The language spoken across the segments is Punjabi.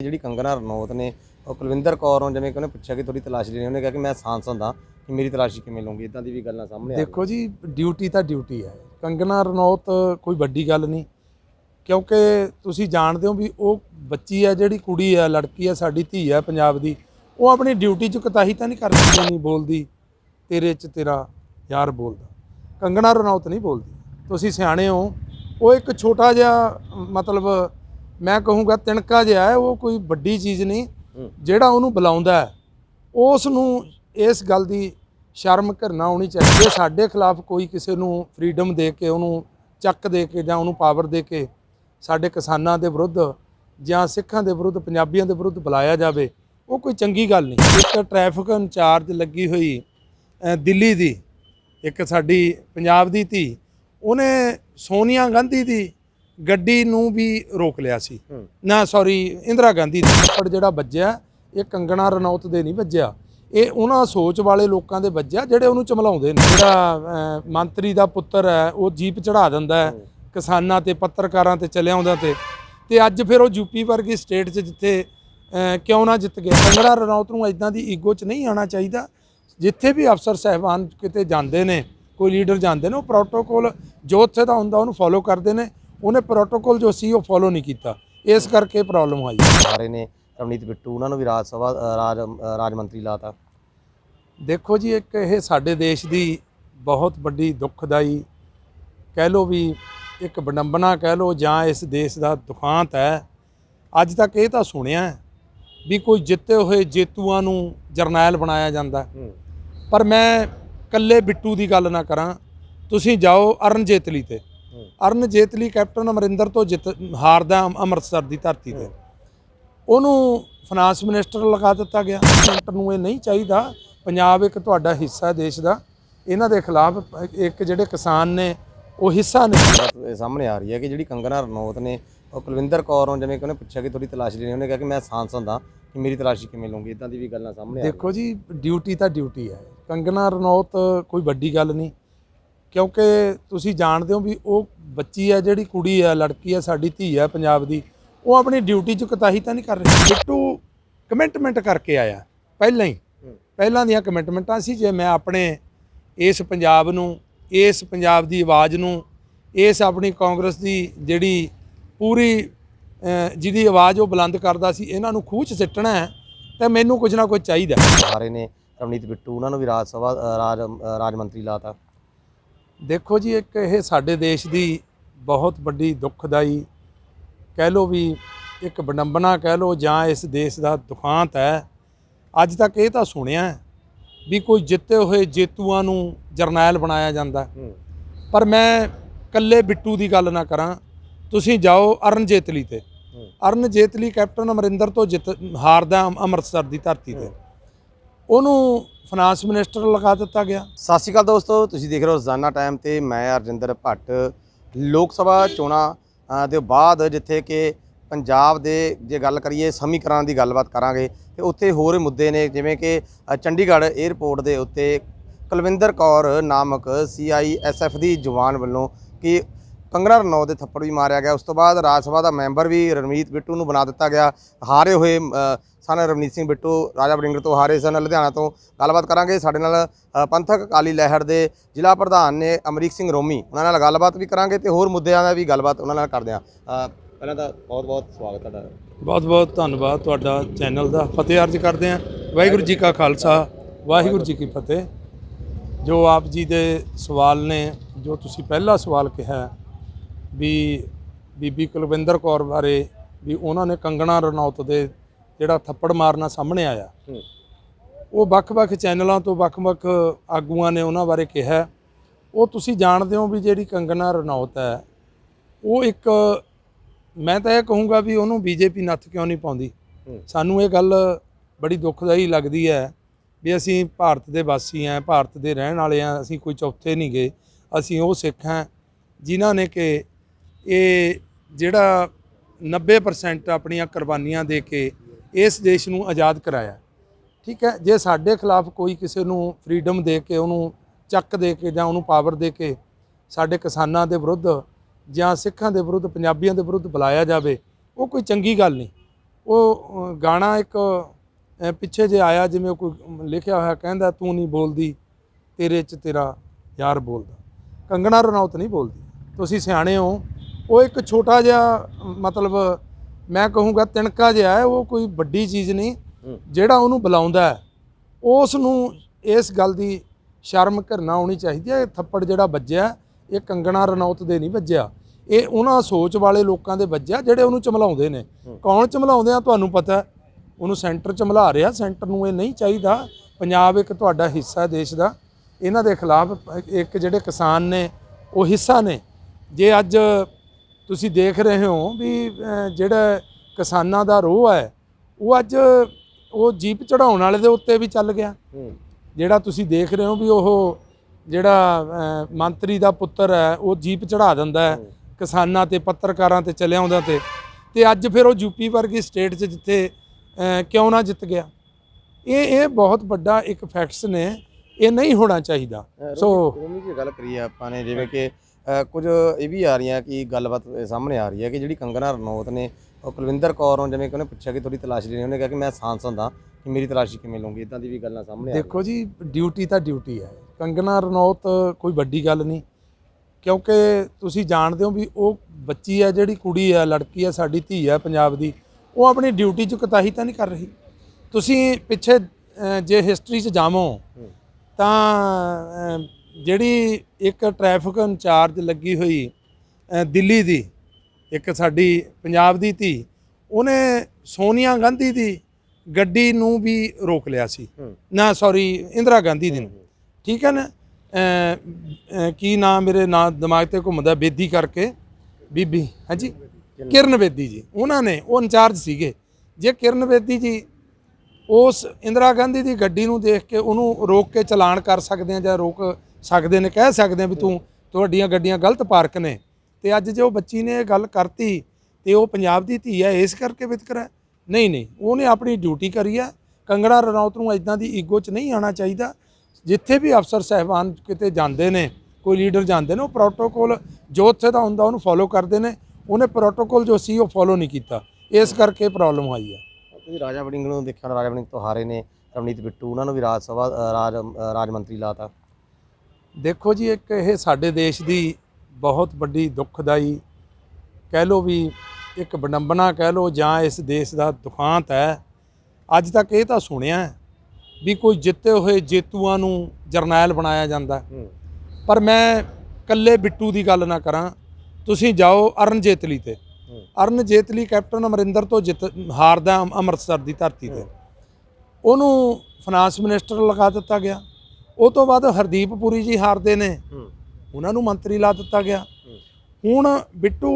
ਜਿਹੜੀ ਕੰਗਨਾ ਰਣੌਤ ਨੇ, ਉਹ ਕੁਲਵਿੰਦਰ ਕੌਰ ਨੂੰ ਜਿਵੇਂ ਕਿ ਉਹਨੇ ਪੁੱਛਿਆ ਕਿ ਤੁਹਾਡੀ ਤਲਾਸ਼ ਲੈਣੀ, ਉਹਨੇ ਕਿਹਾ ਕਿ ਮੈਂ ਸਾਂਸਦ ਹਾਂ ਕਿ ਮੇਰੀ ਤਲਾਸ਼ੀ ਕਿਵੇਂ ਲਵਾਂਗੀ ਇਦਾਂ ਦੀ ਵੀ ਗੱਲਾਂ ਸਾਹਮਣੇ ਆ ਦੇਖੋ ਜੀ ਡਿਊਟੀ ਤਾਂ ਡਿਊਟੀ ਹੈ। ਕੰਗਨਾ ਰਣੌਤ ਕੋਈ ਵੱਡੀ ਗੱਲ ਨਹੀਂ, ਕਿਉਂਕਿ ਤੁਸੀਂ ਜਾਣਦੇ ਹੋ ਵੀ ਉਹ ਬੱਚੀ ਹੈ, ਜਿਹੜੀ ਕੁੜੀ ਹੈ, ਲੜਕੀ ਹੈ, ਸਾਡੀ ਧੀ ਹੈ ਪੰਜਾਬ ਦੀ, ਉਹ ਆਪਣੀ ਡਿਊਟੀ 'ਚ ਕਤਾਹੀ ਤਾਂ ਨਹੀਂ ਕਰਦੀ ਨਹੀਂ ਬੋਲਦੀ, ਤੇਰੇ 'ਚ ਤੇਰਾ ਯਾਰ ਬੋਲਦਾ। ਕੰਗਨਾ ਰਣੌਤ ਨਹੀਂ ਬੋਲਦੀ। ਤੁਸੀਂ ਸਿਆਣੇ ਹੋ, ਉਹ ਇੱਕ ਛੋਟਾ ਜਿਹਾ ਮਤਲਬ ਮੈਂ ਕਹੂੰਗਾ ਤਿਣਕਾ ਜਿਹਾ ਹੈ, ਉਹ ਕੋਈ ਵੱਡੀ ਚੀਜ਼ ਨਹੀਂ। ਜਿਹੜਾ ਉਹਨੂੰ ਬੁਲਾਉਂਦਾ ਹੈ, ਉਸ ਨੂੰ ਇਸ ਗੱਲ ਦੀ ਸ਼ਰਮ ਕਰਨਾ ਹੋਣੀ ਚਾਹੀਦੀ ਹੈ। ਸਾਡੇ ਖਿਲਾਫ ਕੋਈ ਕਿਸੇ ਨੂੰ ਫਰੀडम ਦੇ ਕੇ, ਉਹਨੂੰ ਚੱਕ ਦੇ ਕੇ ਜਾਂ ਉਹਨੂੰ ਪਾਵਰ ਦੇ ਕੇ ਸਾਡੇ ਕਿਸਾਨਾਂ ਦੇ ਵਿਰੁੱਧ ਜਾਂ ਸਿੱਖਾਂ ਦੇ ਵਿਰੁੱਧ, ਪੰਜਾਬੀਆਂ ਦੇ ਵਿਰੁੱਧ ਬੁਲਾਇਆ ਜਾਵੇ, ਉਹ ਕੋਈ ਚੰਗੀ ਗੱਲ ਨਹੀਂ। ਇੱਕ ਟ੍ਰੈਫਿਕ ਇੰਚਾਰਜ ਲੱਗੀ ਹੋਈ ਦਿੱਲੀ ਦੀ, ਇੱਕ ਸਾਡੀ ਪੰਜਾਬ ਦੀ ਧੀ, ਉਹਨੇ ਸੋਨੀਆ ਗਾਂਧੀ ਦੀ ਗੱਡੀ ਨੂੰ ਵੀ ਰੋਕ ਲਿਆ ਸੀ। ਨਾ ਸੌਰੀ ਇੰਦਰਾ ਗਾਂਧੀ ਦਾ ਥੱਪੜ ਜਿਹੜਾ ਵੱਜਿਆ ਇਹ ਕੰਗਣਾ ਰਣੌਤ ਦੇ ਨਹੀਂ ਵੱਜਿਆ। ਇਹ ਉਹਨਾਂ ਸੋਚ ਵਾਲੇ ਲੋਕਾਂ ਦੇ ਵੱਜਿਆ ਜਿਹੜੇ ਉਹਨੂੰ ਚਮਲਾਉਂਦੇ ਨੇ। ਜਿਹੜਾ ਮੰਤਰੀ ਦਾ ਪੁੱਤਰ ਹੈ ਉਹ ਜੀਪ ਚੜਾ ਦਿੰਦਾ ਹੈ ਕਿਸਾਨਾਂ ਤੇ ਪੱਤਰਕਾਰਾਂ ਤੇ ਚੱਲਿਆ ਆਉਂਦਾ ਤੇ। ਤੇ ਅੱਜ ਫਿਰ ਉਹ ਯੂਪੀ ਵਰਗੀ ਸਟੇਟ 'ਚ ਜਿੱਥੇ ਕਿਉਂ ਨਾ ਜਿੱਤ ਗਿਆ। ਕੰਗਣਾ ਰਣੌਤ ਨੂੰ ਇਦਾਂ ਦੀ ਈਗੋ 'ਚ ਨਹੀਂ ਆਉਣਾ ਚਾਹੀਦਾ। ਜਿੱਥੇ ਵੀ ਅਫਸਰ ਸਹਿਬਾਨ ਕਿਤੇ ਜਾਂਦੇ ਨੇ ਕੋਈ ਲੀਡਰ ਜਾਂਦੇ ਨੇ ਉਹ ਪ੍ਰੋਟੋਕੋਲ ਜੋ ਉੱਥੇ ਦਾ ਹੁੰਦਾ ਉਹਨੂੰ ਫੋਲੋ ਕਰਦੇ ਨੇ। ਉਹਨੇ ਪ੍ਰੋਟੋਕੋਲ ਜੋ ਸੀ ਉਹ ਫੋਲੋ ਨਹੀਂ ਕੀਤਾ। ਇਸ ਕਰਕੇ ਪ੍ਰੋਬਲਮ ਆਈ। ਸਾਰੇ ਨੇ ਰਵਨੀਤ ਬਿੱਟੂ ਉਹਨਾਂ ਨੂੰ ਵੀ ਰਾਜ ਸਭਾ ਰਾਜ ਰਾਜ ਮੰਤਰੀ ਲਾਤਾ। ਦੇਖੋ ਜੀ ਇੱਕ ਇਹ ਸਾਡੇ ਦੇਸ਼ ਦੀ ਬਹੁਤ ਵੱਡੀ ਦੁੱਖਦਾਈ ਕਹਿ ਲੋ ਵੀ ਇੱਕ ਵਿਡੰਬਨਾ ਕਹਿ ਲੋ ਜਾਂ ਇਸ ਦੇਸ਼ ਦਾ ਦੁਖਾਂਤ ਹੈ ਅੱਜ ਤੱਕ ਇਹ ਤਾਂ ਸੁਣਿਆ ਹੈ ਵੀ ਕੋਈ ਜਿੱਤੇ ਹੋਏ ਜੇਤੂਆਂ ਨੂੰ ਜਰਨੈਲ ਬਣਾਇਆ ਜਾਂਦਾ ਪਰ ਮੈਂ ਕੱਲੇ ਬਿੱਟੂ ਦੀ ਗੱਲ ਨਾ ਕਰਾਂ। ਤੁਸੀਂ ਜਾਓ ਅਰਨ ਜੇਤਲੀ ਤੇ। ਅਰਨ ਜੇਤਲੀ ਕੈਪਟਨ ਅਮਰਿੰਦਰ ਤੋਂ ਜਿੱਤ ਹਾਰਦਾ ਅਮ- ਅੰਮ੍ਰਿਤਸਰ ਦੀ ਧਰਤੀ ਤੇ। ਉਹਨੂੰ ਫਾਈਨਾਂਸ ਮਿਨਿਸਟਰ ਲਗਾ ਦਿੱਤਾ ਗਿਆ। ਸੈਂਟਰ ਨੂੰ ਇਹ ਨਹੀਂ ਚਾਹੀਦਾ। ਪੰਜਾਬ ਇੱਕ ਤੁਹਾਡਾ ਹਿੱਸਾ ਦੇਸ਼ ਦਾ। ਇਹਨਾਂ ਦੇ ਖਿਲਾਫ ਇੱਕ ਜਿਹੜੇ ਕਿਸਾਨ ਨੇ ਉਹ ਹਿੱਸਾ ਨੇ ਗੱਲਬਾਤ ਇਹ ਸਾਹਮਣੇ ਆ ਰਹੀ ਹੈ ਕਿ ਜਿਹੜੀ ਕੰਗਨਾ ਰਣੌਤ ਨੇ ਉਹ ਕੁਲਵਿੰਦਰ ਕੌਰ ਨੂੰ ਜਿਵੇਂ ਕਿ ਉਹਨੇ ਪੁੱਛਿਆ ਕਿ ਥੋੜੀ ਤਲਾਸ਼ੀ ਲੈਣੀ ਉਹਨੇ ਕਿਹਾ ਕਿ ਮੈਂ ਸਾਂਸਦ ਹਾਂ ਕਿ ਮੇਰੀ ਤਲਾਸ਼ੀ ਕਿਵੇਂ ਲਵਾਂਗੀ ਇਦਾਂ ਦੀ ਵੀ ਗੱਲਾਂ ਸਾਹਮਣੇ ਆ ਦੇਖੋ ਜੀ ਡਿਊਟੀ ਤਾਂ ਡਿਊਟੀ ਹੈ। ਕੰਗਨਾ ਰਣੌਤ ਕੋਈ ਵੱਡੀ ਗੱਲ ਨਹੀਂ। ਕਿਉਂਕਿ ਤੁਸੀਂ ਜਾਣਦੇ ਹੋ ਵੀ ਉਹ ਬੱਚੀ ਹੈ ਜਿਹੜੀ ਕੁੜੀ ਹੈ ਲੜਕੀ ਹੈ ਸਾਡੀ ਧੀ ਹੈ ਪੰਜਾਬ ਦੀ ਉਹ ਆਪਣੀ ਡਿਊਟੀ 'ਚ ਕਤਾਹੀ ਤਾਂ ਨਹੀਂ ਕਰ ਰਹੀ। ਬਿੱਟੂ ਕਮਿਟਮੈਂਟ ਕਰਕੇ ਆਇਆ ਪਹਿਲਾਂ ਹੀ। ਪਹਿਲਾਂ ਦੀਆਂ ਕਮਿਟਮੈਂਟਾਂ ਸੀ ਜੇ ਮੈਂ ਆਪਣੇ ਇਸ ਪੰਜਾਬ ਨੂੰ ਇਸ ਪੰਜਾਬ ਦੀ ਆਵਾਜ਼ ਨੂੰ ਇਸ ਆਪਣੀ ਕਾਂਗਰਸ ਦੀ ਜਿਹੜੀ ਪੂਰੀ ਜਿਹਦੀ ਆਵਾਜ਼ ਉਹ ਬੁਲੰਦ ਕਰਦਾ ਸੀ ਇਹਨਾਂ ਨੂੰ ਖੂਹ 'ਚ ਸਿੱਟਣਾ ਹੈ ਤਾਂ ਮੈਨੂੰ ਕੁਝ ਨਾ ਕੁਝ ਚਾਹੀਦਾ ਸਾਰੇ ਨੇ ਰਵਨੀਤ ਬਿੱਟੂ ਉਹਨਾਂ ਨੂੰ ਵੀ ਰਾਜ ਸਭਾ ਰਾਜ ਰਾਜ ਮੰਤਰੀ ਲਾਤਾ। ਦੇਖੋ ਜੀ ਇੱਕ ਇਹ ਸਾਡੇ ਦੇਸ਼ ਦੀ ਬਹੁਤ ਵੱਡੀ ਦੁੱਖਦਾਈ ਕਹਿ ਲੋ ਵੀ ਇੱਕ ਵਿਡੰਬਨਾ ਕਹਿ ਲੋ ਜਾਂ ਇਸ ਦੇਸ਼ ਦਾ ਦੁਖਾਂਤ ਹੈ। ਅੱਜ ਤੱਕ ਇਹ ਤਾਂ ਸੁਣਿਆ ਹੈ ਵੀ ਕੋਈ ਜਿੱਤੇ ਹੋਏ ਜੇਤੂਆਂ ਨੂੰ ਜਰਨੈਲ ਬਣਾਇਆ ਜਾਂਦਾ ਪਰ ਮੈਂ ਕੱਲੇ ਬਿੱਟੂ ਦੀ ਗੱਲ ਨਾ ਕਰਾਂ। ਤੁਸੀਂ ਜਾਓ ਅਰਨ ਜੇਤਲੀ ਤੇ। ਅਰਨ ਜੇਤਲੀ ਕੈਪਟਨ ਅਮਰਿੰਦਰ ਤੋਂ ਜਿੱਤ ਹਾਰਦਾ ਅਮ- ਅੰਮ੍ਰਿਤਸਰ ਦੀ ਧਰਤੀ ਤੇ। ਉਹਨੂੰ ਫਾਈਨਾਂਸ ਮਿਨਿਸਟਰ ਲਗਾ ਦਿੱਤਾ ਗਿਆ। ਸਤਿ ਸ਼੍ਰੀ ਅਕਾਲ ਦੋਸਤੋ, ਤੁਸੀਂ ਦੇਖ ਰਹੇ ਹੋ ਰੋਜ਼ਾਨਾ ਟਾਈਮ ਤੇ ਮੈਂ ਅਰਜਿੰਦਰ ਭੱਟ। ਲੋਕ ਸਭਾ ਚੋਣਾਂ ਦੇ ਬਾਅਦ ਜਿੱਥੇ ਕਿ ਪੰਜਾਬ ਦੇ ਜੇ ਗੱਲ ਕਰੀਏ ਸਮੀਕਰਨ ਦੀ ਗੱਲਬਾਤ ਕਰਾਂਗੇ, ਤੇ ਉੱਥੇ ਹੋਰ ਮੁੱਦੇ ਨੇ, ਜਿਵੇਂ ਕਿ ਚੰਡੀਗੜ੍ਹ 에ਅਰਪੋਰਟ ਦੇ ਉੱਤੇ ਕੁਲਵਿੰਦਰ ਕੌਰ ਨਾਮਕ ਸੀਆਈਐਸਐਫ ਦੀ ਜਵਾਨ ਵੱਲੋਂ ਕਿ ਕੰਗਣਾ ਰਣੌਤ ਦੇ ਥੱਪੜ ਵੀ ਮਾਰਿਆ ਗਿਆ। ਉਸ ਤੋਂ ਬਾਅਦ ਰਾਜ ਸਭਾ ਦਾ ਮੈਂਬਰ ਵੀ ਰਣਮੀਤ ਬਿੱਟੂ ਨੂੰ ਬਣਾ ਦਿੱਤਾ ਗਿਆ। ਹਾਰੇ ਹੋਏ ਸਨ ਰਵਨੀਤ ਸਿੰਘ ਬਿੱਟੂ, ਰਾਜਾ ਬੜਿੰਗਰ ਤੋਂ ਹਾਰੇ ਸਨ। ਲੁਧਿਆਣਾ ਤੋਂ ਗੱਲਬਾਤ ਕਰਾਂਗੇ। ਸਾਡੇ ਨਾਲ ਪੰਥਕ ਅਕਾਲੀ ਲਹਿਰ ਦੇ ਜ਼ਿਲ੍ਹਾ ਪ੍ਰਧਾਨ ਨੇ ਅਮਰੀਕ ਸਿੰਘ ਰੋਮੀ। ਉਹਨਾਂ ਨਾਲ ਗੱਲਬਾਤ ਵੀ ਕਰਾਂਗੇ ਤੇ ਹੋਰ ਮੁੱਦਿਆਂ ਦਾ ਵੀ ਗੱਲਬਾਤ ਉਹਨਾਂ ਨਾਲ ਕਰਦੇ ਹਾਂ। ਪਹਿਲਾਂ ਤਾਂ ਬਹੁਤ ਬਹੁਤ ਸਵਾਗਤ ਤੁਹਾਡਾ। ਬਹੁਤ ਬਹੁਤ ਧੰਨਵਾਦ ਤੁਹਾਡਾ ਚੈਨਲ ਦਾ। ਫਤਿਹ ਅਰਜ ਕਰਦੇ ਹਾਂ। ਵਾਹਿਗੁਰੂ ਜੀ ਕਾ ਖਾਲਸਾ। ਵਾਹਿਗੁਰੂ ਜੀ ਕੀ ਫਤਿਹ। ਜੋ ਆਪ ਜੀ ਦੇ ਸਵਾਲ ਨੇ, ਜੋ ਤੁਸੀਂ ਪਹਿਲਾ ਸਵਾਲ ਕਿਹਾ ਵੀ ਬੀਬੀ ਕੁਲਵਿੰਦਰ ਕੌਰ ਬਾਰੇ ਵੀ ਉਹਨਾਂ ਨੇ ਕੰਗਣਾ ਰਣੌਤ ਦੇ ਜਿਹੜਾ ਥੱਪੜ ਮਾਰਨਾ ਸਾਹਮਣੇ ਆਇਆ। ਉਹ ਵੱਖ-ਵੱਖ ਚੈਨਲਾਂ ਤੋਂ ਵੱਖ-ਵੱਖ ਆਗੂਆਂ ਨੇ ਉਹਨਾਂ ਬਾਰੇ ਕਿਹਾ ਉਹ ਤੁਸੀਂ ਜਾਣਦੇ ਹੋ ਵੀ ਜਿਹੜੀ ਕੰਗਣਾ ਰਣੌਤ ਹੈ ਉਹ ਇੱਕ ਮੈਂ ਤਾਂ ਇਹ ਕਹੂੰਗਾ ਵੀ ਉਹਨੂੰ ਬੀਜੇਪੀ ਨੱਥ ਕਿਉਂ ਨਹੀਂ ਪਾਉਂਦੀ। ਸਾਨੂੰ ਇਹ ਗੱਲ ਬੜੀ ਦੁਖਦਾਈ ਲੱਗਦੀ ਹੈ ਵੀ ਅਸੀਂ ਭਾਰਤ ਦੇ ਵਾਸੀ ਹਾਂ ਭਾਰਤ ਦੇ ਰਹਿਣ ਵਾਲੇ ਹਾਂ ਅਸੀਂ ਕੋਈ ਚੌਥੇ ਨਹੀਂ ਗਏ ਅਸੀਂ ਉਹ ਸਿੱਖ ਹਾਂ ਜਿਨ੍ਹਾਂ ਨੇ ਕਿ ਇਹ ਜਿਹੜਾ 90% ਆਪਣੀਆਂ ਕੁਰਬਾਨੀਆਂ ਦੇ ਕੇ ਇਸ ਦੇਸ਼ ਨੂੰ ਆਜ਼ਾਦ ਕਰਾਇਆ। ਠੀਕ ਹੈ, ਜੇ ਸਾਡੇ ਖਿਲਾਫ ਕੋਈ ਕਿਸੇ ਨੂੰ ਫਰੀडम ਦੇ ਕੇ, ਉਹਨੂੰ ਚੱਕ ਦੇ ਕੇ ਜਾਂ ਉਹਨੂੰ ਪਾਵਰ ਦੇ ਕੇ ਸਾਡੇ ਕਿਸਾਨਾਂ ਦੇ ਵਿਰੁੱਧ ਜਾਂ ਸਿੱਖਾਂ ਦੇ ਵਿਰੁੱਧ, ਪੰਜਾਬੀਆਂ ਦੇ ਵਿਰੁੱਧ ਬੁਲਾਇਆ ਜਾਵੇ, ਉਹ ਕੋਈ ਚੰਗੀ ਗੱਲ ਨਹੀਂ। ਉਹ ਗਾਣਾ ਇੱਕ ਪਿੱਛੇ ਜੇ ਆਇਆ, ਜਿਵੇਂ ਕੋਈ ਲਿਖਿਆ ਹੋਇਆ ਕਹਿੰਦਾ, ਤੂੰ ਨਹੀਂ ਬੋਲਦੀ, ਤੇਰੇ ਚ ਤੇਰਾ ਯਾਰ ਬੋਲਦਾ। ਕੰਗਣਾ ਰਣੌਤ ਨਹੀਂ ਬੋਲਦੀ। ਤੁਸੀਂ ਸਿਆਣੇ ਹੋ ਉਹ ਇੱਕ ਛੋਟਾ ਜਿਹਾ ਮਤਲਬ ਮੈਂ ਕਹੂੰਗਾ ਤਿਣਕਾ ਜਿਹਾ ਹੈ ਉਹ ਕੋਈ ਵੱਡੀ ਚੀਜ਼ ਨਹੀਂ। ਜਿਹੜਾ ਉਹਨੂੰ ਬੁਲਾਉਂਦਾ ਹੈ ਉਸ ਨੂੰ ਇਸ ਗੱਲ ਦੀ ਸ਼ਰਮ ਕਰਨਾ ਆਉਣੀ ਚਾਹੀਦੀ ਹੈ। ਇਹ ਥੱਪੜ ਜਿਹੜਾ ਵੱਜਿਆ ਇਹ ਕੰਗਣਾ ਰਣੌਤ ਦੇ ਨਹੀਂ ਵੱਜਿਆ। ਇਹ ਉਹਨਾਂ ਸੋਚ ਵਾਲੇ ਲੋਕਾਂ ਦੇ ਵੱਜਿਆ ਜਿਹੜੇ ਉਹਨੂੰ ਚਮਲਾਉਂਦੇ ਨੇ। ਕੌਣ ਚਮਲਾਉਂਦੇ ਆ ਤੁਹਾਨੂੰ ਪਤਾ। ਉਹਨੂੰ ਸੈਂਟਰ ਚਮਲਾ ਰਿਹਾ ਸੈਂਟਰ ਨੂੰ ਇਹ ਨਹੀਂ ਚਾਹੀਦਾ। ਪੰਜਾਬ ਇੱਕ ਤੁਹਾਡਾ ਹਿੱਸਾ ਦੇਸ਼ ਦਾ। ਇਹਨਾਂ ਦੇ ਖਿਲਾਫ ਇੱਕ ਜਿਹੜੇ ਕਿਸਾਨ ਨੇ ਉਹ ਹਿੱਸਾ ਨੇ। ਜੇ ਅੱਜ ਤੁਸੀਂ ਦੇਖ ਰਹੇ ਹੋ ਵੀ ਜਿਹੜਾ ਕਿਸਾਨਾਂ ਦਾ ਰੋਹ ਹੈ ਉਹ ਅੱਜ ਉਹ ਜੀਪ ਚੜਾਉਣ ਵਾਲੇ ਦੇ ਉੱਤੇ ਵੀ ਚੱਲ ਗਿਆ। ਜਿਹੜਾ ਤੁਸੀਂ ਦੇਖ ਰਹੇ ਹੋ ਵੀ ਉਹ ਜਿਹੜਾ ਮੰਤਰੀ ਦਾ ਪੁੱਤਰ ਹੈ ਉਹ ਜੀਪ ਚੜਾ ਦਿੰਦਾ ਹੈ ਕਿਸਾਨਾਂ ਤੇ ਪੱਤਰਕਾਰਾਂ ਤੇ ਚੱਲਿਆ ਆਉਂਦਾ ਤੇ। ਤੇ ਅੱਜ ਫਿਰ ਉਹ ਯੂਪੀ ਵਰਗੀ ਸਟੇਟ 'ਚ ਜਿੱਥੇ ਕਿਉਂ ਨਾ ਜਿੱਤ ਗਿਆ। ਇਹ ਇਹ ਬਹੁਤ ਵੱਡਾ ਇੱਕ ਫੈਕਟਸ ਨੇ ਇਹ ਨਹੀਂ ਹੋਣਾ ਚਾਹੀਦਾ। ਸੋ ਗੱਲ ਕਰੀਏ ਆਪਾਂ ਨੇ ਜਿਵੇਂ ਕਿ ਕੁਝ ਇਹ ਵੀ ਆ ਰਹੀਆਂ ਕਿ ਗੱਲਬਾਤ ਸਾਹਮਣੇ ਆ ਰਹੀ ਹੈ ਕਿ ਜਿਹੜੀ ਕੰਗਨਾ ਰਣੌਤ ਨੇ ਉਹ ਕੁਲਵਿੰਦਰ ਕੌਰ ਨੂੰ ਜਿਵੇਂ ਕਿ ਉਹਨੇ ਪੁੱਛਿਆ ਕਿ ਤੁਹਾਡੀ ਤਲਾਸ਼ੀ ਲੈਣੀ ਉਹਨੇ ਕਿਹਾ ਕਿ ਮੈਂ ਸਾਂਸਦ ਹਾਂ ਕਿ ਮੇਰੀ ਤਲਾਸ਼ੀ ਕਿਵੇਂ ਲਵਾਂਗੀ ਇਦਾਂ ਦੀ ਵੀ ਗੱਲਾਂ ਸਾਹਮਣੇ ਆ ਦੇਖੋ ਜੀ ਡਿਊਟੀ ਤਾਂ ਡਿਊਟੀ ਹੈ। ਕੰਗਨਾ ਰਣੌਤ ਕੋਈ ਵੱਡੀ ਗੱਲ ਨਹੀਂ ਕਿਉਂਕਿ ਤੁਸੀਂ ਜਾਣਦੇ ਹੋ ਵੀ ਉਹ ਬੱਚੀ ਹੈ ਜਿਹੜੀ ਕੁੜੀ ਹੈ ਲੜਕੀ ਹੈ ਸਾਡੀ ਧੀ ਹੈ ਪੰਜਾਬ ਦੀ ਉਹ ਆਪਣੀ ਡਿਊਟੀ 'ਚ ਕੁਤਾਹੀ ਤਾਂ ਨਹੀਂ ਕਰ ਰਹੀ। ਤੁਸੀਂ ਪਿੱਛੇ ਜੇ ਹਿਸਟਰੀ 'ਚ ਜਾਵੋ ਤਾਂ ਜਿਹੜੀ ਇੱਕ ਟ੍ਰੈਫਿਕ ਇੰਚਾਰਜ ਲੱਗੀ ਹੋਈ ਦਿੱਲੀ ਦੀ ਇੱਕ ਸਾਡੀ ਪੰਜਾਬ ਦੀ ਧੀ ਉਹਨੇ ਸੋਨੀਆ ਗਾਂਧੀ ਦੀ ਗੱਡੀ ਨੂੰ ਵੀ ਰੋਕ ਲਿਆ ਸੀ। ਨਾ ਸੌਰੀ ਇੰਦਰਾ ਗਾਂਧੀ ਦੀ। ਨੂੰ ਠੀਕ ਹੈ ਨਾ? ਕੀ ਨਾਮ ਮੇਰੇ ਨਾਂ ਦਿਮਾਗ ਤੇ ਘੁੰਮਦਾ? ਬੇਦੀ ਕਰਕੇ। ਬੀਬੀ ਹਾਂਜੀ? ਕਿਰਨ। ਬੇਦੀ ਜੀ। ਉਹਨਾਂ ਨੇ ਉਹ ਇੰਚਾਰਜ ਸੀਗੇ। ਜੇ ਕਿਰਨ ਬੇਦੀ ਜੀ ਉਸ ਇੰਦਰਾ ਗਾਂਧੀ ਦੀ ਗੱਡੀ ਨੂੰ ਦੇਖ ਕੇ ਉਹਨੂੰ ਰੋਕ ਕੇ ਚਲਾਨ ਕਰ ਸਕਦੇ ਆ ਜਾਂ ਰੋਕ ਸਕਦੇ ਨੇ, ਕਹਿ ਸਕਦੇ ਆ ਵੀ ਤੂੰ ਤੁਹਾਡੀਆਂ ਗੱਡੀਆਂ ਗਲਤ ਪਾਰਕ ਨੇ। ਤੇ ਅੱਜ ਜੇ ਉਹ ਬੱਚੀ ਨੇ ਇਹ ਗੱਲ ਕਰਤੀ ਤੇ ਉਹ ਪੰਜਾਬ ਦੀ ਧੀ ਹੈ ਇਸ ਕਰਕੇ ਵਿਤਕਰਾ ਹੈ? ਨਹੀਂ ਨਹੀਂ, ਉਹਨੇ ਆਪਣੀ ਡਿਊਟੀ ਕਰੀ ਹੈ ਕੰਗੜਾ ਰਣੌਤ ਨੂੰ ਇਦਾਂ ਦੀ ਈਗੋ 'ਚ ਨਹੀਂ ਆਉਣਾ ਚਾਹੀਦਾ। ਜਿੱਥੇ ਵੀ ਅਫਸਰ ਸਹਿਬਾਨ ਕਿਤੇ ਜਾਂਦੇ ਨੇ, ਕੋਈ ਲੀਡਰ ਜਾਂਦੇ ਨੇ, ਉਹ ਪ੍ਰੋਟੋਕੋਲ ਜੋ ਉੱਥੇ ਦਾ ਹੁੰਦਾ ਉਹਨੂੰ ਫੋਲੋ ਕਰਦੇ ਨੇ। ਉਹਨੇ ਪ੍ਰੋਟੋਕੋਲ ਜੋ ਸੀ ਉਹ ਫੋਲੋ ਨਹੀਂ ਕੀਤਾ। ਇਸ ਕਰਕੇ ਪ੍ਰੋਬਲਮ ਆਈ ਹੈ ਤੁਸੀਂ ਰਾਜਾ ਵੜਿੰਗ ਨੂੰ ਦੇਖਿਆ ਰਾਜਾ ਵੜਿੰਗ ਤੋਂ ਹਾਰੇ ਨੇ ਰਵਨੀਤ ਬਿੱਟੂ, ਉਹਨਾਂ ਨੂੰ ਵੀ ਰਾਜ ਸਭਾ ਰਾਜ ਰਾਜ ਮੰਤਰੀ ਲਾਤਾ। ਦੇਖੋ ਜੀ ਇੱਕ ਇਹ ਸਾਡੇ ਦੇਸ਼ ਦੀ ਬਹੁਤ ਵੱਡੀ ਦੁੱਖਦਾਈ ਕਹਿ ਲੋ ਵੀ ਇੱਕ ਵਿਡੰਬਨਾ ਕਹਿ ਲੋ ਜਾਂ ਇਸ ਦੇਸ਼ ਦਾ ਦੁਖਾਂਤ ਹੈ। ਅੱਜ ਤੱਕ ਇਹ ਤਾਂ ਸੁਣਿਆ ਵੀ ਕੋਈ ਜਿੱਤੇ ਹੋਏ ਜੇਤੂਆਂ ਨੂੰ ਜਰਨੈਲ ਬਣਾਇਆ ਜਾਂਦਾ। ਪਰ ਮੈਂ ਕੱਲੇ ਬਿੱਟੂ ਦੀ ਗੱਲ ਨਾ ਕਰਾਂ। ਤੁਸੀਂ ਜਾਓ ਅਰਨ ਜੇਤਲੀ ਤੇ। ਅਰਨ ਜੇਤਲੀ ਕੈਪਟਨ ਅਮਰਿੰਦਰ ਤੋਂ ਜਿੱਤ ਹਾਰਦਾ ਅੰਮ- ਅੰਮ੍ਰਿਤਸਰ ਦੀ ਧਰਤੀ ਤੇ। ਉਹਨੂੰ ਫਾਈਨਾਂਸ ਮਿਨਿਸਟਰ ਲਗਾ ਦਿੱਤਾ ਗਿਆ। ਉਹ ਤੋਂ ਬਾਅਦ ਹਰਦੀਪ ਪੁਰੀ ਜੀ ਹਾਰਦੇ ਨੇ। ਉਹਨਾਂ ਨੂੰ ਮੰਤਰੀ ਲਾ ਦਿੱਤਾ ਗਿਆ। ਹੁਣ ਬਿੱਟੂ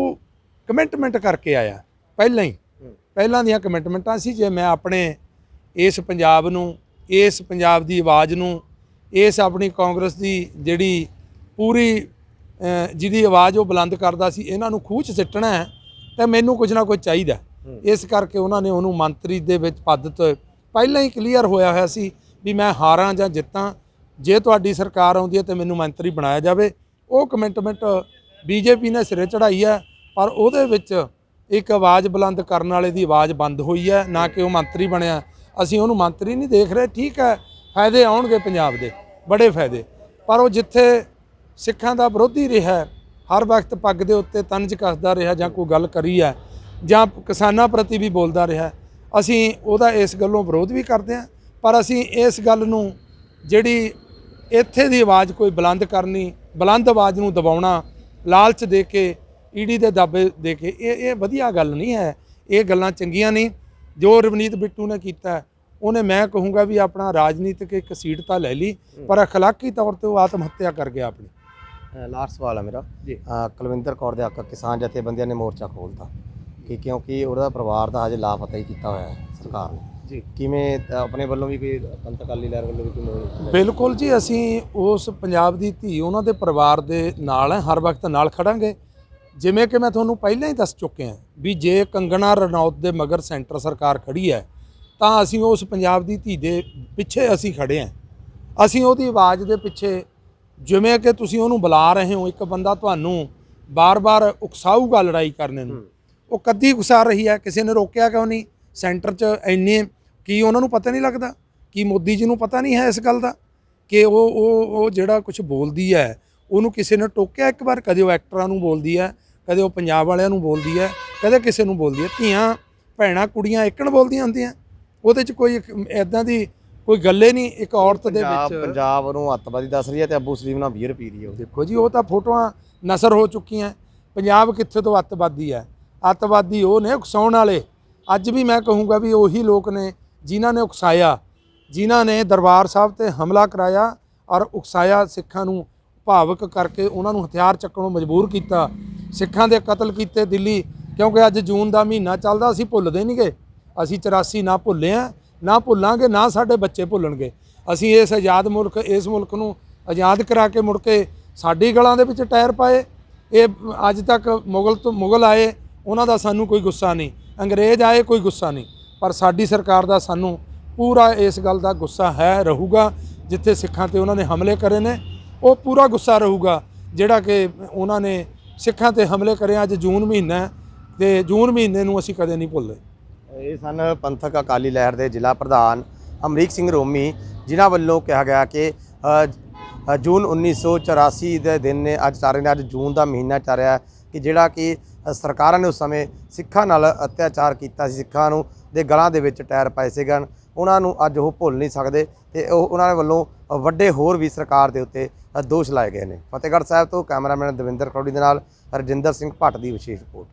ਕਮਿਟਮੈਂਟ ਕਰਕੇ ਆਇਆ ਪਹਿਲਾਂ ਹੀ। ਪਹਿਲਾਂ ਦੀਆਂ ਕਮਿਟਮੈਂਟਾਂ ਸੀ ਜੇ ਮੈਂ ਆਪਣੇ ਇਸ ਪੰਜਾਬ ਨੂੰ ਇਸ ਪੰਜਾਬ ਦੀ ਆਵਾਜ਼ ਨੂੰ ਇਸ ਆਪਣੀ ਕਾਂਗਰਸ ਦੀ ਜਿਹੜੀ ਪੂਰੀ ਜਿਹਦੀ ਆਵਾਜ਼ ਉਹ ਬੁਲੰਦ ਕਰਦਾ ਸੀ ਇਹਨਾਂ ਨੂੰ ਖੂਹ 'ਚ ਸਿੱਟਣਾ ਹੈ ਤਾਂ ਮੈਨੂੰ ਕੁਝ ਨਾ ਕੁਝ ਚਾਹੀਦਾ। ਇਸ ਕਰਕੇ ਉਹਨਾਂ ਨੇ ਉਹਨੂੰ ਮੰਤਰੀ ਦੇ ਵਿੱਚ ਪਦ ਤੋਂ ਪਹਿਲਾਂ ਹੀ ਕਲੀਅਰ ਹੋਇਆ ਹੋਇਆ ਸੀ ਵੀ ਮੈਂ ਹਾਰਾਂ ਜਾਂ ਜਿੱਤਾਂ। ਜੇ ਤੁਹਾਡੀ ਸਰਕਾਰ ਆਉਂਦੀ ਹੈ ਤੇ ਮੈਨੂੰ ਮੰਤਰੀ ਬਣਾਇਆ ਜਾਵੇ। ਉਹ ਕਮਿਟਮੈਂਟ ਬੀਜੇਪੀ ਨੇ ਸਿਰੇ ਚੜਾਈ ਹੈ, ਪਰ ਉਹਦੇ ਵਿੱਚ ਇੱਕ ਆਵਾਜ਼ ਬੁਲੰਦ ਕਰਨ ਵਾਲੇ ਦੀ ਆਵਾਜ਼ ਬੰਦ ਹੋਈ ਹੈ, ਨਾ ਕਿ ਉਹ ਮੰਤਰੀ ਬਣਿਆ। ਅਸੀਂ ਉਹਨੂੰ ਮੰਤਰੀ ਨਹੀਂ ਦੇਖ ਰਹੇ, ਠੀਕ ਹੈ, ਫਾਇਦੇ ਆਉਣਗੇ ਪੰਜਾਬ ਦੇ, ਬੜੇ ਫਾਇਦੇ। ਪਰ ਉਹ ਜਿੱਥੇ ਸਿੱਖਾਂ ਦਾ ਵਿਰੋਧੀ ਰਿਹਾ ਹਰ ਵਕਤ ਪੱਗ ਦੇ ਉੱਤੇ ਤੰਜ ਕੱਸਦਾ ਰਿਹਾ ਜਾਂ ਕੋਈ ਗੱਲ ਕਰੀ ਹੈ, ਜਾਂ ਕਿਸਾਨਾਂ ਪ੍ਰਤੀ ਵੀ ਬੋਲਦਾ ਰਿਹਾ, ਅਸੀਂ ਉਹਦਾ ਇਸ ਗੱਲੋਂ ਵਿਰੋਧ ਵੀ ਕਰਦੇ ਹਾਂ। ਪਰ ਅਸੀਂ ਇਸ ਗੱਲ ਨੂੰ ਜਿਹੜੀ ਇੱਥੇ ਦੀ ਆਵਾਜ਼ ਕੋਈ ਬੁਲੰਦ ਕਰਨੀ ਬੁਲੰਦ ਆਵਾਜ਼ ਨੂੰ ਦਬਾਉਣਾ ਲਾਲਚ ਦੇ ਕੇ ਈਡੀ ਦੇ ਦਾਬੇ ਦੇ ਕੇ ਇਹ ਇਹ ਵਧੀਆ ਗੱਲ ਨਹੀਂ ਹੈ। ਇਹ ਗੱਲਾਂ ਚੰਗੀਆਂ ਨਹੀਂ। ਜੋ ਰਵਨੀਤ ਬਿੱਟੂ ਨੇ ਕੀਤਾ ਉਹਨੇ ਮੈਂ ਕਹੂੰਗਾ ਵੀ ਆਪਣਾ ਰਾਜਨੀਤਿਕ ਇੱਕ ਸੀਟ ਤਾਂ ਲੈ ਲਈ ਪਰ ਅਖਲਾਕੀ ਤੌਰ ਤੇ ਉਹ ਆਤਮ ਹੱਤਿਆ ਕਰ ਗਿਆ ਆਪਣੀ। ਲਾਸਟ ਸਵਾਲ ਹੈ ਮੇਰਾ। ਜੀ। ਕੁਲਵਿੰਦਰ ਕੌਰ ਦੇ ਹੱਕ ਕਿਸਾਨ ਜਥੇਬੰਦੀਆਂ ਨੇ ਮੋਰਚਾ ਖੋਲਤਾ ਕਿ ਕਿਉਂਕਿ ਉਹਦਾ ਪਰਿਵਾਰ ਦਾ ਹਜੇ ਲਾਪਤਾ ਹੀ ਕੀਤਾ ਹੋਇਆ ਹੈ ਸਰਕਾਰ ਨੇ। ਜੀ। ਕਿਵੇਂ ਆਪਣੇ ਵੱਲੋਂ ਵੀ ਕੋਈ ਪੰਥ ਅਕਾਲੀ ਲਹਿਰ ਵੱਲੋਂ ਵੀ ਕੋਈ ਬਿਲਕੁਲ ਜੀ ਅਸੀਂ ਉਸ ਪੰਜਾਬ ਦੀ ਧੀ ਉਹਨਾਂ ਦੇ ਪਰਿਵਾਰ ਦੇ ਨਾਲ ਹੈ ਹਰ ਵਕਤ ਨਾਲ ਖੜਾਂਗੇ। ਜਿਵੇਂ ਕਿ ਮੈਂ ਤੁਹਾਨੂੰ ਪਹਿਲਾਂ ਹੀ ਦੱਸ ਚੁੱਕਿਆ ਵੀ ਜੇ ਕੰਗਣਾ ਰਣੌਤ ਦੇ ਮਗਰ ਸੈਂਟਰ ਸਰਕਾਰ ਖੜੀ ਹੈ ਤਾਂ ਅਸੀਂ ਉਸ ਪੰਜਾਬ ਦੀ ਧੀ ਦੇ ਪਿੱਛੇ ਅਸੀਂ ਖੜੇ ਹਾਂ। ਅਸੀਂ ਉਹਦੀ ਆਵਾਜ਼ ਦੇ ਪਿੱਛੇ ਜਿਵੇਂ ਕਿ ਤੁਸੀਂ ਉਹਨੂੰ ਬੁਲਾ ਰਹੇ ਹੋ ਇੱਕ ਬੰਦਾ ਤੁਹਾਨੂੰ ਬਾਰ-ਬਾਰ ਉਕਸਾਊਗਾ ਲੜਾਈ ਕਰਨੇ ਨੂੰ। ਉਹ ਕਦੀ ਉਕਸਾ ਰਹੀ ਹੈ ਕਿਸੇ ਨੇ ਰੋਕਿਆ ਕਿਉਂ ਨਹੀਂ? ਸੈਂਟਰ 'ਚ ਇੰਨੇ ਕੀ ਉਹਨਾਂ ਨੂੰ ਪਤਾ ਨਹੀਂ ਲੱਗਦਾ? ਕੀ ਮੋਦੀ ਜੀ ਨੂੰ ਪਤਾ ਨਹੀਂ ਹੈ ਇਸ ਗੱਲ ਦਾ? ਕਿ ਉਹ ਉਹ ਉਹ ਜਿਹੜਾ ਕੁਝ ਬੋਲਦੀ ਹੈ ਉਹਨੂੰ ਕਿਸੇ ਨੇ ਟੋਕਿਆ ਇੱਕ ਵਾਰ? ਕਦੇ ਉਹ ਐਕਟਰਾਂ ਨੂੰ ਬੋਲਦੀ ਹੈ ਕਦੇ ਉਹ ਪੰਜਾਬ ਵਾਲਿਆਂ ਨੂੰ ਬੋਲਦੀ ਹੈ ਕਦੇ ਕਿਸੇ ਨੂੰ ਬੋਲਦੀ ਹੈ। ਧੀਆਂ ਭੈਣਾਂ ਕੁੜੀਆਂ ਇੱਕਣ ਬੋਲਦੀਆਂ ਹੁੰਦੀਆਂ। ਉਹਦੇ 'ਚ ਕੋਈ ਐਦਾਂ ਦੀ ਕੋਈ ਗੱਲੇ ਨਹੀਂ ਇੱਕ ਔਰਤ ਦੇ ਵਿੱਚ। ਪੰਜਾਬ ਨੂੰ ਅੱਤਵਾਦੀ ਦੱਸ ਰਹੀ ਹੈ ਤੇ ਅਬੂ ਸਲੀਮ ਨਾਲ ਬੀਅਰ ਪੀ ਰਹੀ ਹੈ ਉਹ। ਦੇਖੋ ਜੀ ਉਹ ਤਾਂ ਫੋਟੋਆਂ ਨਸਰ ਹੋ ਚੁੱਕੀਆਂ। ਪੰਜਾਬ ਕਿੱਥੇ ਤੋਂ ਅੱਤਵਾਦੀ ਹੈ? ਅੱਤਵਾਦੀ ਉਹ ਨੇ ਉਕਸਾਉਣ ਵਾਲੇ। ਅੱਜ ਵੀ ਮੈਂ ਕਹੂੰਗਾ ਵੀ ਉਹੀ ਲੋਕ ਨੇ ਜਿਨ੍ਹਾਂ ਨੇ ਉਕਸਾਇਆ, ਜਿਨ੍ਹਾਂ ਨੇ ਦਰਬਾਰ ਸਾਹਿਬ ਤੇ ਹਮਲਾ ਕਰਾਇਆ ਔਰ ਉਕਸਾਇਆ ਸਿੱਖਾਂ ਨੂੰ ਭਾਵਕ ਕਰਕੇ ਉਹਨਾਂ ਨੂੰ ਹਥਿਆਰ ਚੱਕਣ ਨੂੰ ਮਜਬੂਰ ਕੀਤਾ। ਸਿੱਖਾਂ ਦੇ ਕਤਲ ਕੀਤੇ ਦਿੱਲੀ, ਕਿਉਂਕਿ ਅੱਜ ਜੂਨ ਦਾ ਮਹੀਨਾ ਚੱਲਦਾ, ਅਸੀਂ ਭੁੱਲਦੇ ਨਹੀਂਗੇ ਅਸੀਂ 84 ਨਾ ਭੁੱਲੇ ਆ, ਨਾ ਭੁੱਲਾਂਗੇ, ਨਾ ਸਾਡੇ ਬੱਚੇ ਭੁੱਲਣਗੇ। ਅਸੀਂ ਇਸ ਆਜ਼ਾਦ ਮੁਲਕ, ਇਸ ਮੁਲਕ ਨੂੰ ਆਜ਼ਾਦ ਕਰਾ ਕੇ ਮੁੜ ਕੇ ਸਾਡੀ ਗਲਾਂ ਦੇ ਵਿੱਚ ਟਾਇਰ ਪਾਏ। ਇਹ ਅੱਜ ਤੱਕ ਮੁਗਲ ਤੋਂ, ਮੁਗਲ ਆਏ। ਉਹਨਾਂ ਦਾ ਸਾਨੂੰ ਕੋਈ ਗੁੱਸਾ ਨਹੀਂ। ਅੰਗਰੇਜ਼ ਆਏ ਕੋਈ ਗੁੱਸਾ ਨਹੀਂ। ਪਰ ਸਾਡੀ ਸਰਕਾਰ ਦਾ ਸਾਨੂੰ ਪੂਰਾ ਇਸ ਗੱਲ ਦਾ ਗੁੱਸਾ ਹੈ ਰਹੂਗਾ ਜਿੱਥੇ ਸਿੱਖਾਂ ਤੇ ਉਹਨਾਂ ਨੇ ਹਮਲੇ ਕਰੇ ਨੇ। ਉਹ ਪੂਰਾ ਗੁੱਸਾ ਰਹੂਗਾ ਜਿਹੜਾ ਕਿ ਉਹਨਾਂ ਨੇ ਸਿੱਖਾਂ ਤੇ ਹਮਲੇ ਕਰੇ ਅੱਜ ਜੂਨ ਮਹੀਨਾ ਹੈ ਤੇ ਜੂਨ ਮਹੀਨੇ ਨੂੰ ਅਸੀਂ ਕਦੇ ਨਹੀਂ ਭੁੱਲਦੇ। ਇਹ ਸਨ ਪੰਥਕ ਅਕਾਲੀ ਲਹਿਰ ਦੇ ਜ਼ਿਲ੍ਹਾ ਪ੍ਰਧਾਨ ਅਮਰੀਕ ਸਿੰਘ ਰੋਮੀ ਜਿਨ੍ਹਾਂ ਵੱਲੋਂ ਕਿਹਾ ਗਿਆ ਕਿ ਅ, ਅ, ਜੂਨ 1984 ਦੇ ਦਿਨ ਨੇ ਅੱਜ ਚੱਲ ਨੇ ਅੱਜ ਜੂਨ ਦਾ ਮਹੀਨਾ ਚੱਲ ਰਿਹਾ ਕਿ ਜਿਹੜਾ ਕਿ ਸਰਕਾਰਾਂ ਨੇ ਉਸ ਸਮੇਂ ਸਿੱਖਾਂ ਨਾਲ ਅਤਿਆਚਾਰ ਕੀਤਾ ਸੀ, ਸਿੱਖਾਂ ਨੂੰ ਦੇ ਗਲਾਂ ਦੇ ਵਿੱਚ ਟਾਇਰ ਪਾਏ ਸੀਗਨ ਉਹਨਾਂ ਨੂੰ ਅੱਜ ਉਹ ਭੁੱਲ ਨਹੀਂ ਸਕਦੇ ਤੇ ਉਹ, ਉਹਨਾਂ ਵੱਲੋਂ ਵੱਡੇ ਹੋਰ ਵੀ ਸਰਕਾਰ ਦੇ ਉੱਤੇ ਦੋਸ਼ ਲਾਏ ਗਏ ਨੇ। ਫਤਿਹਗੜ੍ਹ ਸਾਹਿਬ ਤੋਂ ਕੈਮਰਾਮੈਨ ਦਵਿੰਦਰ ਖਰੋੜੀ ਦੇ ਨਾਲ ਰਜਿੰਦਰ ਸਿੰਘ ਭੱਟ ਦੀ ਵਿਸ਼ੇਸ਼ ਰਿਪੋਰਟ।